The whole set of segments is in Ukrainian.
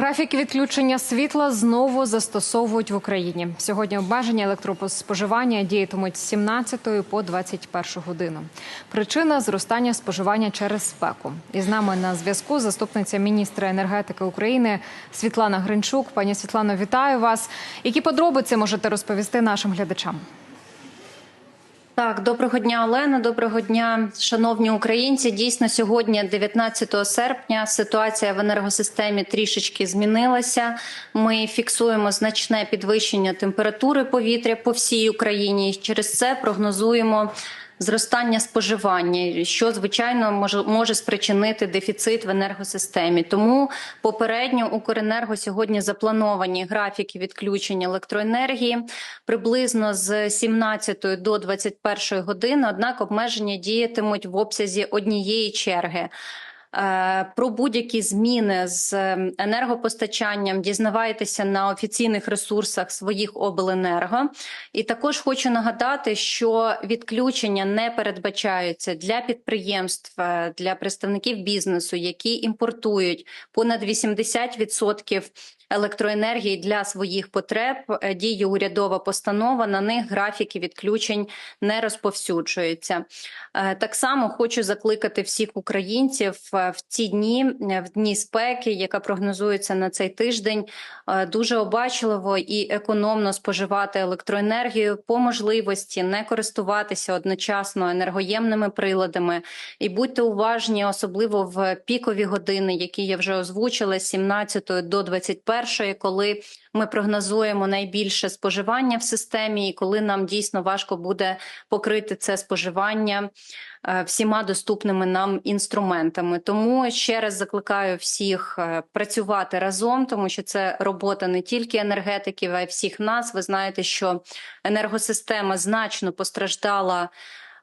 Графік відключення світла знову застосовують в Україні. Сьогодні обмеження електроспоживання діятимуть з 17 по 21 годину. Причина зростання споживання через спеку. І з нами на зв'язку заступниця міністра енергетики України Світлана Гринчук. Пані Світлано, вітаю вас. Які подробиці можете розповісти нашим глядачам? Так, доброго дня, Олена. Доброго дня, шановні українці. Дійсно, сьогодні, 19 серпня, ситуація в енергосистемі трішечки змінилася. Ми фіксуємо значне підвищення температури повітря по всій Україні. і Через це прогнозуємо. Зростання споживання, що звичайно може може спричинити дефіцит в енергосистемі. Тому попередньо Укренерго сьогодні заплановані графіки відключення електроенергії приблизно з 17 до 21 години. Однак обмеження діятимуть в обсязі однієї черги. Е, Про будь-які зміни з енергопостачанням дізнавайтеся на офіційних ресурсах своїх обленерго. І також хочу нагадати, що відключення не передбачаються для підприємств, е, для представників бізнесу, які імпортують понад 80% електроенергії для своїх потреб. Е, Діє урядова постанова. На них графіки відключень не розповсюджуються. Е, Так само хочу закликати всіх українців е, в ці дні, в дні спеки, яка прогнозується на цей тиждень, дуже обачливо і економно споживати електроенергію по можливості не користуватися одночасно енергоємними приладами. І будьте уважні, особливо в пікові години, які я вже озвучила з 17 до 21, коли ми прогнозуємо найбільше споживання в системі, і коли нам дійсно важко буде покрити це споживання е, всіма доступними нам інструментами. Тому ще раз закликаю всіх е, працювати разом, тому що це робота не тільки енергетиків, а й всіх нас. Ви знаєте, що енергосистема значно постраждала.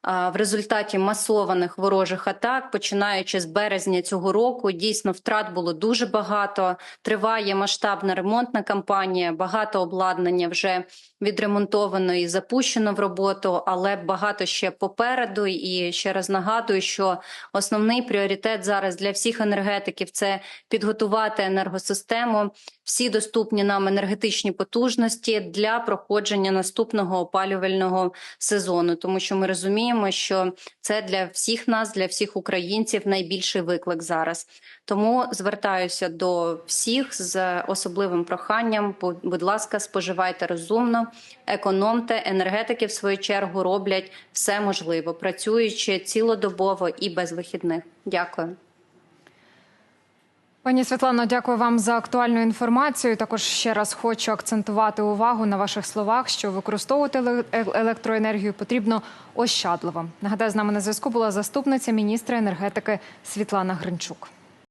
В результаті масованих ворожих атак, починаючи з березня цього року, дійсно втрат було дуже багато. Триває масштабна ремонтна кампанія. Багато обладнання вже відремонтовано і запущено в роботу, але багато ще попереду. І ще раз нагадую, що основний пріоритет зараз для всіх енергетиків це підготувати енергосистему, всі доступні нам енергетичні потужності для проходження наступного опалювального сезону, тому що ми розуміємо, що це для всіх нас, для всіх українців найбільший виклик зараз. Тому звертаюся до всіх з особливим проханням. бу- Будь ласка, споживайте розумно, економте. Енергетики в свою чергу роблять все можливе, працюючи цілодобово і без вихідних. Дякую. Пані Світлано, дякую вам за актуальну інформацію. Також ще раз хочу акцентувати увагу на ваших словах, що використовувати е- електроенергію потрібно ощадливо. Нагадаю, з нами на зв'язку була заступниця міністра енергетики Світлана Гринчук.